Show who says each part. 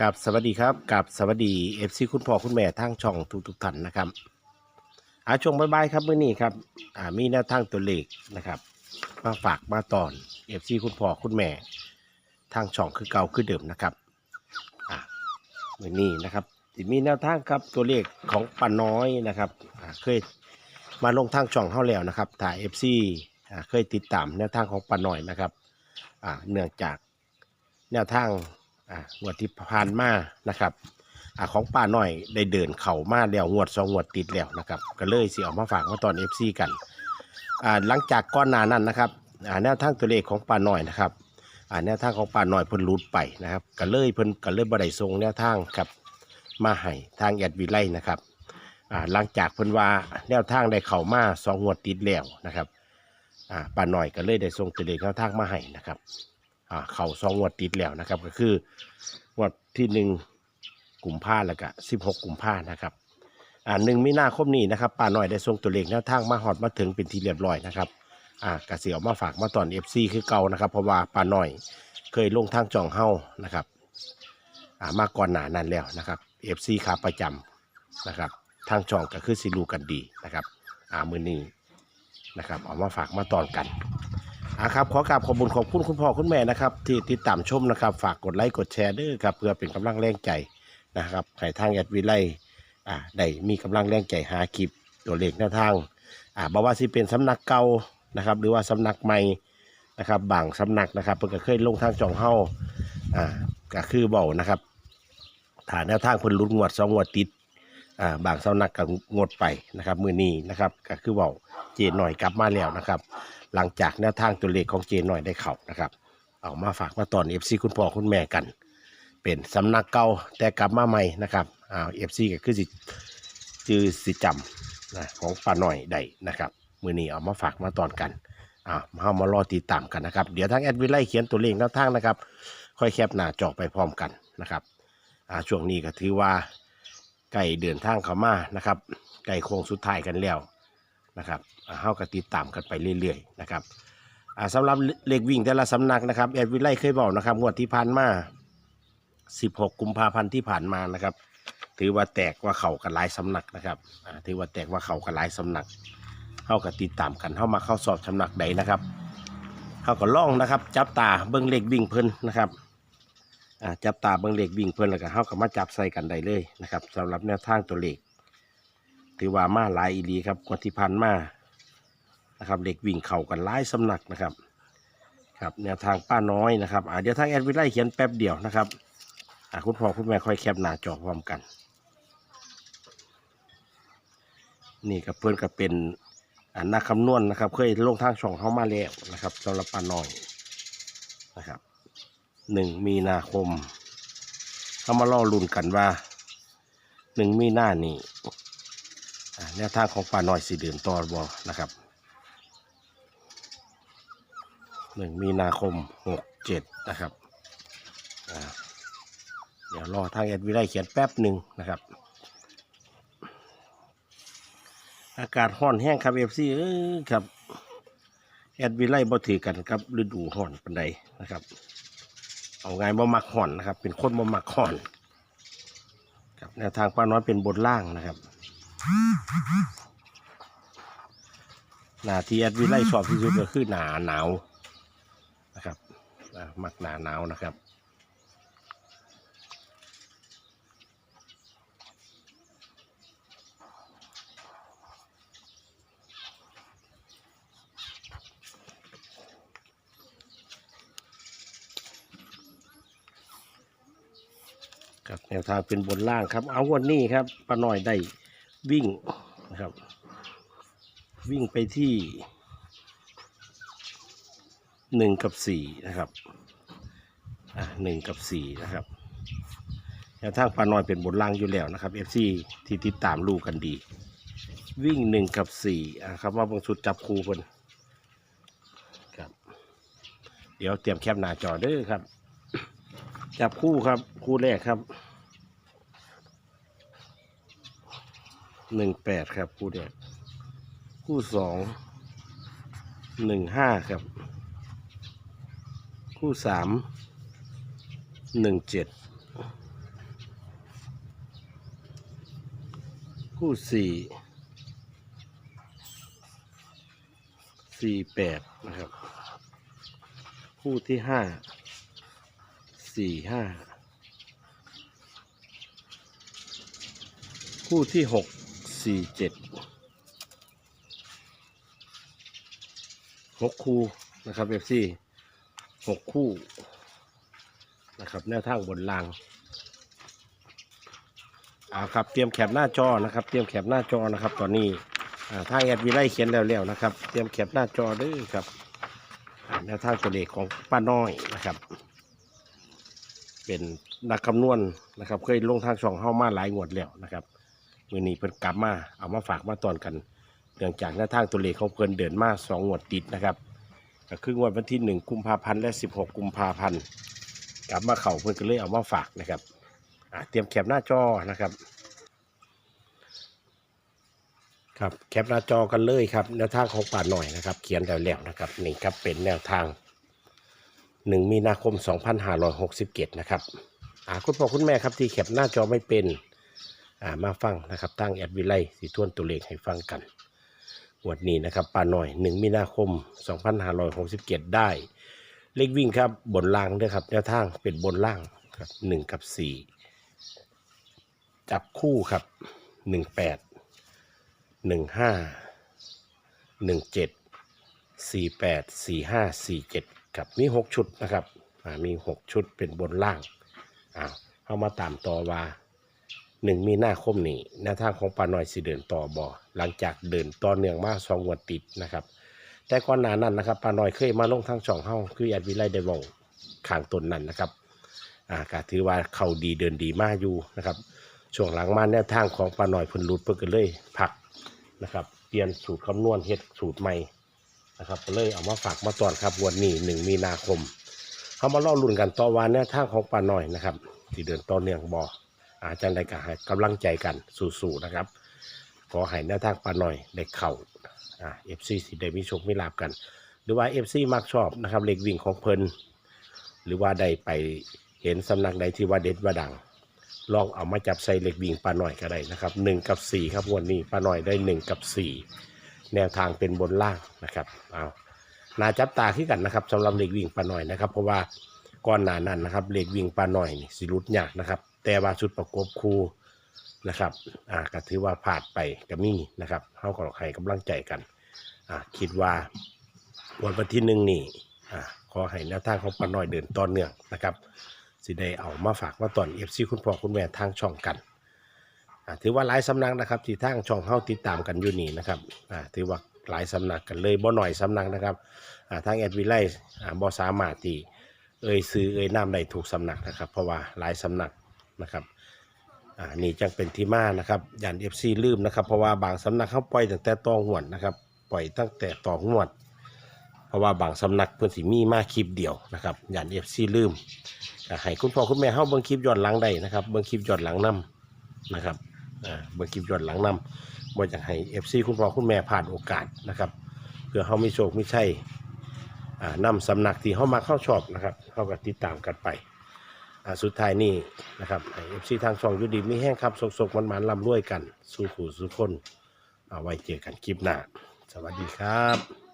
Speaker 1: กับสวัสดีครับกับสวัสดีเอฟซีคุณพ่อคุณแม่ทางช่องทุกทุกท่านนะครับอาช่วงบายๆครับเมื่อนี้ครับอ่ามีแนวทางตัวเลขนะครับ มาฝากมาตอนเอฟซีคุณพ่อคุณแม่ทางช่องคือเก่าคือเดิมนะครับอ่าเมื่อนี้นะครับมีแนวทางครับตัวเลขของป้าน้อยนะครับอ่าเคยมาลงทางช่องเข้าแล้วนะครับถ่ายเอฟซีอ่าเคยติดตามแนวทางของป้าน้อยนะครับอ่าเนื่องจากแนวทาง อ่างวดที่ผ่านมานะครับอ่าของป้าหน่อยได้เดินเข่ามาแล้วงวดสองงวดติดแล้วนะครับ ก็เลยสิเออกมาฝากมาตอน FC กันอ่าหลังจากก้อนหนานั้นนะครับอ่าแนวทางตัวเลขของป้าหน่อยนะครับอ่าแนวทางของป้าหน่อยเพิ่นรูดไปนะครับก็เลยเพิ่นก็เลยบ่ได้ส่งแนวทางครับมาให้ทางแอดวิไลนะครับอ่าหลังจากเพิ่นว่าแนวทางได้เข่ามาสองงวดติดแล้วนะครับอ่าป้าหน่อยก็เลยได้ส่งตัวเลขแนวทางมาให้นะครับ อ่าเข่าสองงวดติดแล้วนะครับ ก็คืองวดที่หนึ่งกลุ่มภาแล้วก็สิบหกกลุ่มภานะครับอ่าหนึ่งมีนาคมนี้นะครับป้าน้อยได้ส่งตัวเลขแนวทางมาหอดมาถึงเป็นที่เรียบร้อยนะครับอ่ากระเสียวมาฝากมาตอนเอฟซีคือเก่านะครับ เพราะว่าป้าน้อยเคยลงทางจองเฮ้านะครับอ่ามาก่อนหนานั้นแล้วนะครับเอฟซีขาประจำนะครับ ทางจองก็คือสิรูกันดีนะครับอ่ามือนี้นะครับเอามาฝากมาตอนกัน อะครับขอกราบขอบคุณขอบคุณคุณพ่อคุณแม่นะครับ ที่ติดตามชมนะครับ ฝากกดไลค์กดแชร์ด้วยครับเพื่อเป็นกำลังแรงใจนะครับให้ทางแอดวิไลอ่าได้มีกำลังแรงใจหาคลิปตัวเลขแนวทางอ่าบอกว่าสิเป็นสำนักเก่านะครับ หรือว่าสำนักใหม่นะครับบางสำนักนะครับเพิ่นก็เคยลงทางจองเฮาอ่าก็คือเบานะครับฐานแนวทางเพิ่นลุ้นงวดสองงวดติด อ่าบางสำนักก็งดไปนะครับมือนี้นะครับก็คือเบาเจนหน่อยกลับมาแล้วนะครับ หลังจากแนวทางตัวเลขของเจนหน่อยได้เข้านะครับ เอามาฝากมาตอนเอฟซีคุณพ่อคุณแม่กัน เป็นสำนักเก่าแต่กลับมาใหม่นะครับอ้าวเอฟซีก็คือสิจือสิจำนะของป้าหน่อยได้นะครับมือนี้เอามาฝากมาตอนกันอ้าวมาเฮามารอติดตามกันนะครับ เดี๋ยวทางแอดวิไลเขียนตัวเลขแนวทางนะครับ ค่อยแคปหน้าจอไปพร้อมกันนะครับอ่าช่วงนี้ก็ถือว่า ใกล้เดินทางเข้ามานะครับใกล้โค้งสุดท้ายกันแล้วนะครับอ่าเฮาก็ติดตามกันไปเรื่อยๆนะครับอ่าสำหรับเลขวิ่งแต่ละสำนักนะครับแอดวิไลเคยบอกนะครับงวดที่ผ่านมา 16 กุมภาพันธ์ที่ผ่านมานะครับ ถือว่าแตกว่าเข่ากันหลายสำนักนะครับถือว่าแตกว่าเข่ากันหลายสำนักเฮาก็ติดตามกันเฮามาเข้าสอบสำนักใดนะครับเฮาก็ล่องนะครับ จับตาเบิ้งเลขวิ่งเพิ่นนะครับ จับตาเบิ้งเลขวิ่งเพิ่อนแล้วก็เฮาก็มาจับใส่กันได้เลยนะครับสำหรับแนวทางตัวเลขถือว่ามาหลายอีหลีครับกว่าที่พันมานะครับเด็กวิ่งเข่ากันหลายสำนักนะครับครับแนวทางป้าน้อยนะครับอาเดี๋ยวทางแอดวิไลเขียนแป๊บเดียวนะครับคุณพ่อคุณแม่ค่อยแคปหน้าจอพร้อมกันนี่กับเพื่อนก็เป็นอ่านักคำนวณนะครับ เคยลงทางช่องเข้ามาแล้วนะครับสำหรับป้าน้อยนะครับ หนึ่งมีนาคมเขามาล่อลุ่นกันว่าหนึ่งมีนานี่แนวทางของป่าน้อยสีเดือนต่อบอนะครับหนึ่งมีนาคมหกเจ็ดนะครับเดี๋ยวรอทางแอดวิไลเขียนแป๊บหนึ่งนะครับ อากาศห้อนแห้งครับเอฟซีครับแอดวิไลบ่ถือกันครับฤดูห้อนปันใดนะครับ เอาไงบ่มักห่อนนะครับ เป็นคนบ่มักห่อนครับแนวทางป้าน้อยเป็นบนล่างนะครับหนาที่แอดวิไลชอบที่สุดก็คือหนาหนาวนะครับอ่มักหนาหนาวนะครับ ครับแนวทางเป็นบนล่างครับ เอาวันนี้ครับป้าน้อยได้วิ่งนะครับ วิ่งไปที่หนึ่งกับสี่นะครับอ่าหนึ่งกับสี่นะครับแนวทางป้าน้อยเป็นบนล่างอยู่แล้วนะครับเอฟซีที่ติดตามลูกกันดี วิ่งหนึ่งกับสี่อ่าครับว่าบางชุดจับคู่เพิ่นครับ เดี๋ยวเตรียมแคปหน้าจอเด้อครับ จับคู่ครับ คู่แรกครับหนึ่งแปดครับ คู่แรกคู่สองหนึ่งห้าครับ คู่สามหนึ่งเจ็ดคู่สี่สี่แปดนะครับ คู่ที่ห้า สี่ห้าคู่ที่หกสี่เจ็ดหกคู่นะครับเอฟซีหกคู่นะครับแนวทางบนรางเอาครับเตรียมแคปหน้าจอนะครับ เตรียมแคปหน้าจอนะครับ ตอนนี้อ่าทางแอดวีไลเขียนแล้วๆนะครับ เตรียมแคปหน้าจอด้วยครับอ่าแนวทางตัวเลขของป้าน้อยนะครับ เป็นนักคำนวณนะครับ เคยลงทางช่องเข้ามาหลายงวดแล้วนะครับมือนี้เพิ่นกลับมาเอามาฝากมาตอนกันเนื่องจากหน้าทางตัวเลขของเพิ่นเดินมาสองงวดติดนะครับก็คืองวดวันที่หนึ่งกุมภาพันธ์และสิบหกกุมภาพันธ์กลับมาเข่าเพิ่นก็เลยเอามาฝากนะครับเตรียมแคปหน้าจอนะครับครับแคปหน้าจอกันเลยครับแนวทางของป่าหน่อยนะครับ เขียนแล้วแล้วนะครับนี่ครับเป็นแนวทาง หนึ่งมีนาคม 2567 นะครับอ่าคุณพ่อคุณแม่ครับที่แคปหน้าจอไม่เป็นามาฟังนะครับตั้งแอดวิไลสีทวนตัวเลขให้ฟังกันวันนี้นะครับปาหน่อย 1 มีนาคม 2567 ได้ เลขวิ่งครับบนล่างด้วยครับแนวทางเป็นบนล่างครับ1กับ 4 จับคู่ครับ 18 15 17 48 45 47 ครับมีหกชุดนะครับอ่ามีหกชุดเป็นบนล่างอ้าวเข้ามาตามต่อว่าหนึ่งมีหน้าคมนี้หน้าทางของปลาหน้อยสิเดินต่อบอหลังจากเดินต่อเนื่องมาสองงวันติดนะครับ แต่ก่อนหน้านั้นนะครับปลาหน้อยเคยมาลงทางช่องเฮาคือแอดวิไลได้บอกข้างตนนั้นนะครับอ่าก็ถือว่าเขาดีเดินดีมากอยู่นะครับช่วงหลังมาแนวทางของปลาหน้อยพิ่นหลุดเพิ่นก็เลยผักนะครับ เปลี่ยนสูตรคำนวณเฮ็ดสูตรใหม่ นะครับก็เลยเอามาฝากมาตอนครับวันนี้หนึ่งมีนาคมเขามาเล่ารุ่นกันต่อวันแนวทางของป่าน้อยนะครับที่เดินต่อเนื่องบออาจารย์ได้ก็ให้กำลังใจกันสู้ๆนะครับ ขอให้แนวทางป่าน้อยได้เข่าเอฟซีสิได้มีโชคมีลาบกัน หรือว่าเอฟซีมักชอบนะครับเลขวิ่งของเพลินหรือว่าได้ไปเห็นสำนักใดที่ว่าเด็ดว่าดัง ลองเอามาจับใส่เหล็กวิ่งปลาหน่อยก็ได้นะครับหนึ่งกับสี่ครับวันนี้ปลาหน่อยได้หนึ่งกับสี่ แนวทางเป็นบนล่างนะครับเอานาจับตาขึ้นกันนะครับสำหรับเหล็กวิ่งปลาหน่อยนะครับ เพราะว่าก่อนหน้านั้นนะครับเหล็กวิ่งปลาหน่อยนี่สิรุดยากนะครับ แต่ว่าชุดประกบคู่นะครับอ่าก็ถือว่าผ่านไปกับมี่นะครับเข้ากับให้กำลังใจกันอ่าคิดว่าวันวันที่หนึ่งนี่อ่าขอให้แนวทางของปลาหน่อยเดินต่อเนื่องนะครับสิได้เอามาฝากมาตอนเอฟซีคุณพ่อคุณแม่ทางช่องกัน อ่าถือว่าหลายสำนักนะครับที่ทางช่องเฮาติดตามกันอยู่นี่นะครับอ่าถือว่าหลายสำนักกันเลยบ่หน่อยสำนักนะครับอ่าทางแอดวิไลอ่าบ่สามารถที่เอ่ยซื้อเอ่ยนามได้ถูกสำนักนะครับ เพราะว่าหลายสำนักนะครับอ่านี่จังเป็นที่มานะครับยันเอฟซีลืมนะครับ เพราะว่าบางสำนักเขาปล่อยตั้งแต่ตองหวดนะครับ ปล่อยตั้งแต่ตองหวด เพราะว่าบางสำนักเพิ่นสิมีมาคลิปเดียวนะครับยันเอฟซีลืมก็ให้คุณพ่อคุณแม่เฮาเบิ่งคลิปย้อนหลังได้นะครับเบิ่งคลิปย้อนหลังนํนะครับ เบิ่งคลิปย้อนหลังนํบ่อยากให้ FC คุณพ่อคุณแม่ผ่านโอกาสนะครับ เพื่อเฮามีโชคไมีชัยอ่านำสำนักที่เฮามาเข้าชอบนะครับเฮาก็ติดตามกันไปสุดท้ายนี้นะครับให้ FC ทางช่องยูดีมีแห้งครับสกๆมันๆร่ำรวยกัน สู้ผู้สู้คนเอาไว้เจอกันคลิปหน้า สวัสดีครับ